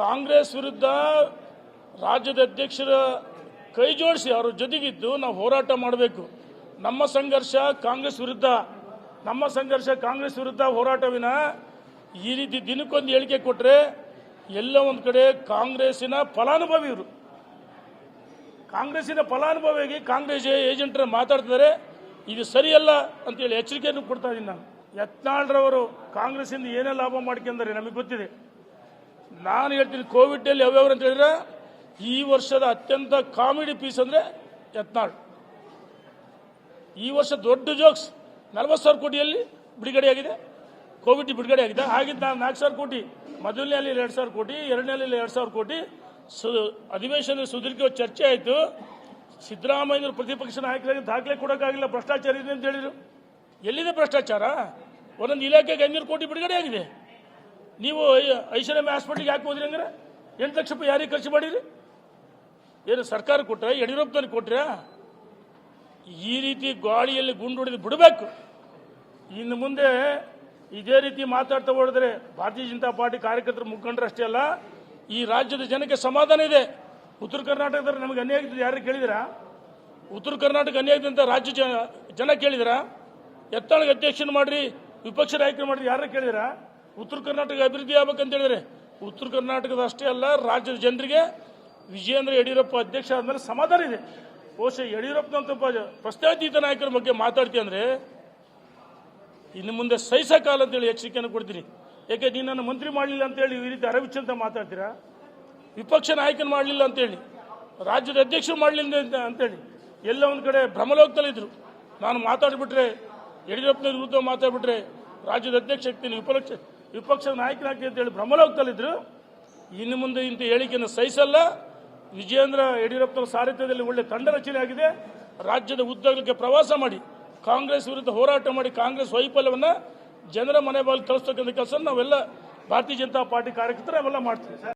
ಕಾಂಗ್ರೆಸ್ ವಿರುದ್ಧ ರಾಜ್ಯದ ಅಧ್ಯಕ್ಷರ ಕೈ ಜೋಡಿಸಿ ಅವ್ರ ಜೊತೆಗಿದ್ದು ನಾವು ಹೋರಾಟ ಮಾಡಬೇಕು. ನಮ್ಮ ಸಂಘರ್ಷ ಕಾಂಗ್ರೆಸ್ ವಿರುದ್ಧ. ನಮ್ಮ ಸಂಘರ್ಷ ಕಾಂಗ್ರೆಸ್ ವಿರುದ್ಧ ಹೋರಾಟವಿನ ಈ ರೀತಿ ದಿನಕ್ಕೊಂದು ಹೇಳಿಕೆ ಕೊಟ್ಟರೆ ಎಲ್ಲ ಒಂದು ಕಡೆ ಕಾಂಗ್ರೆಸ್ಸಿನ ಫಲಾನುಭವಿ ಇವರು. ಕಾಂಗ್ರೆಸ್ಸಿನ ಫಲಾನುಭವಿಯಾಗಿ ಕಾಂಗ್ರೆಸ್ ಏಜೆಂಟರ ಮಾತಾಡ್ತಿದ್ದಾರೆ ಇದು ಸರಿಯಲ್ಲ ಅಂತೇಳಿ ಎಚ್ಚರಿಕೆಯನ್ನು ಕೊಡ್ತಾ ಇದ್ದೀನಿ ನಾನು. ಯತ್ನಾಳ್ರವರು ಕಾಂಗ್ರೆಸ್ಸಿಂದ ಏನೇ ಲಾಭ ಮಾಡ್ಕೊಂಡರೆ ನಮಗೆ ಗೊತ್ತಿದೆ. ನಾನು ಹೇಳ್ತೀನಿ, ಕೋವಿಡ್ನಲ್ಲಿ ಯಾವ್ಯಾವ್ರು ಅಂತ ಹೇಳಿದ್ರೆ, ಈ ವರ್ಷದ ಅತ್ಯಂತ ಕಾಮಿಡಿ ಪೀಸ್ ಅಂದ್ರೆ ಯತ್ನಾಳ್. ಈ ವರ್ಷ ದೊಡ್ಡ ಜೋಕ್ಸ್ ನಲವತ್ತು ಸಾವಿರ ಕೋಟಿಯಲ್ಲಿ ಬಿಡುಗಡೆಯಾಗಿದೆ, ಕೋವಿಡ್ ಬಿಡುಗಡೆ ಆಗಿದೆ ಹಾಗಿದ್ದ ನಾನು ನಾಲ್ಕು ಸಾವಿರ ಕೋಟಿ ಮೊದಲನೇಲಿ ಎರಡು ಸಾವಿರ ಕೋಟಿ, ಎರಡನೇಲಿ ಎರಡು ಸಾವಿರ ಕೋಟಿ. ಸು ಅಧಿವೇಶನದಲ್ಲಿ ಸುದೀರ್ಘ ಚರ್ಚೆ ಆಯಿತು. ಸಿದ್ದರಾಮಯ್ಯನವರು ಪ್ರತಿಪಕ್ಷ ನಾಯಕರಾಗಿ ದಾಖಲೆ ಕೊಡೋಕ್ಕಾಗಿಲ್ಲ, ಭ್ರಷ್ಟಾಚಾರ ಇದೆ ಅಂತ ಹೇಳಿದರು. ಎಲ್ಲಿದೆ ಭ್ರಷ್ಟಾಚಾರ? ಒಂದೊಂದು ಇಲಾಖೆಗೆ ಐನೂರು ಕೋಟಿ ಬಿಡುಗಡೆ ಆಗಿದೆ ನೀವು ಐಶ್ವರ್ಯ ಹಾಸ್ಪಿಟ್ಲಿಗೆ ಯಾಕೆ ಹೋದ್ರಿ ಅಂದ್ರೆ ಎಂಟು ಲಕ್ಷ ರೂಪಾಯಿ ಯಾರಿಗೆ ಖರ್ಚು ಮಾಡಿರಿ? ಏನು ಸರ್ಕಾರ ಕೊಟ್ಟರೆ ಯಡಿಯೂರಪ್ಪನವ್ರಿಗೆ ಕೊಟ್ರೆ? ಈ ರೀತಿ ಗಾಳಿಯಲ್ಲಿ ಗುಂಡು ಹೊಡೆದು ಬಿಡಬೇಕು. ಇನ್ನು ಮುಂದೆ ಇದೇ ರೀತಿ ಮಾತಾಡ್ತಾ ಹೋದ್ರೆ ಭಾರತೀಯ ಜನತಾ ಪಾರ್ಟಿ ಕಾರ್ಯಕರ್ತರು ಮುಖಂಡರು ಅಷ್ಟೇ ಅಲ್ಲ, ಈ ರಾಜ್ಯದ ಜನಕ್ಕೆ ಸಮಾಧಾನ ಇದೆ. ಉತ್ತರ ಕರ್ನಾಟಕದಲ್ಲಿ ನಮಗೆ ಅನ್ಯಾಯ ಆಗ್ತದೆ ಯಾರು ಕೇಳಿದಿರಾ? ಉತ್ತರ ಕರ್ನಾಟಕ ಅನ್ಯಾಯ ಆಗಿದೆ ಅಂತ ರಾಜ್ಯ ಜನ ಕೇಳಿದಿರಾ? ಎತ್ತಾಳಿಗೆ ಅಧ್ಯಕ್ಷನ ಮಾಡ್ರಿ, ವಿಪಕ್ಷ ನಾಯಕರು ಮಾಡ್ರಿ ಯಾರು ಕೇಳಿದಿರಾ? ಉತ್ತರ ಕರ್ನಾಟಕ ಅಭಿವೃದ್ಧಿ ಆಗ್ಬೇಕಂತ ಹೇಳಿದ್ರೆ, ಉತ್ತರ ಕರ್ನಾಟಕದ ಅಷ್ಟೇ ಅಲ್ಲ, ರಾಜ್ಯದ ಜನರಿಗೆ ವಿಜಯೇಂದ್ರ ಯಡಿಯೂರಪ್ಪ ಅಧ್ಯಕ್ಷ ಆದಮೇಲೆ ಸಮಾಧಾನ ಇದೆ. ಬಹುಶಃ ಯಡಿಯೂರಪ್ಪನಂತ ಪ್ರಸ್ತಾವಿತ ನಾಯಕರ ಬಗ್ಗೆ ಮಾತಾಡ್ತೀವಿ ಅಂದ್ರೆ, ಇನ್ನು ಮುಂದೆ ಸಹಿಸಕಾಲ ಅಂತೇಳಿ ಎಚ್ಚರಿಕೆಯನ್ನು ಕೊಡ್ತೀನಿ. ಯಾಕೆ ನೀನು ನನ್ನ ಮಂತ್ರಿ ಮಾಡಲಿಲ್ಲ ಅಂತೇಳಿ ಈ ರೀತಿ ಅರವಿಚ್ಚಂತ ಮಾತಾಡ್ತೀರಾ? ವಿಪಕ್ಷ ನಾಯಕನ ಮಾಡಲಿಲ್ಲ ಅಂತೇಳಿ ರಾಜ್ಯದ ಅಧ್ಯಕ್ಷರು ಮಾಡಲಿಲ್ಲ ಅಂತ ಅಂತೇಳಿ ಎಲ್ಲ ಒಂದು ಕಡೆ ಭ್ರಮಲೋಕದಲ್ಲಿದ್ದರು ನಾನು ಮಾತಾಡಿಬಿಟ್ರೆ ಯಡಿಯೂರಪ್ಪನ ವಿರುದ್ಧ ಮಾತಾಡ್ಬಿಟ್ರೆ, ರಾಜ್ಯದ ಅಧ್ಯಕ್ಷ ಆಗ್ತೀನಿ ವಿಪಕ್ಷ ವಿಪಕ್ಷ ಅಂತ ಅಂತೇಳಿ ಭ್ರಮಲೋಕದಲ್ಲಿದ್ದರು ಇನ್ನು ಮುಂದೆ ಇಂಥ ಹೇಳಿಕೆಯನ್ನು ಸಹಿಸಲ್ಲ. ವಿಜಯೇಂದ್ರ ಯಡಿಯೂರಪ್ಪನ ಸಾರಥ್ಯದಲ್ಲಿ ಒಳ್ಳೆ ತಂಡ ರಚನೆ ಆಗಿದೆ. ರಾಜ್ಯದ ಉದ್ದಗಲಕ್ಕೆ ಪ್ರವಾಸ ಮಾಡಿ, ಕಾಂಗ್ರೆಸ್ ವಿರುದ್ಧ ಹೋರಾಟ ಮಾಡಿ ಕಾಂಗ್ರೆಸ್ ವೈಫಲ್ಯವನ್ನು ಜನರ ಮನೆ ಬಾಗಿಲು ಕಳಿಸ್ತಕ್ಕಂಥ ಕೆಲಸ ನಾವೆಲ್ಲ ಭಾರತೀಯ ಜನತಾ ಪಾರ್ಟಿ ಕಾರ್ಯಕರ್ತರು ಅವೆಲ್ಲ ಮಾಡ್ತೀವಿ.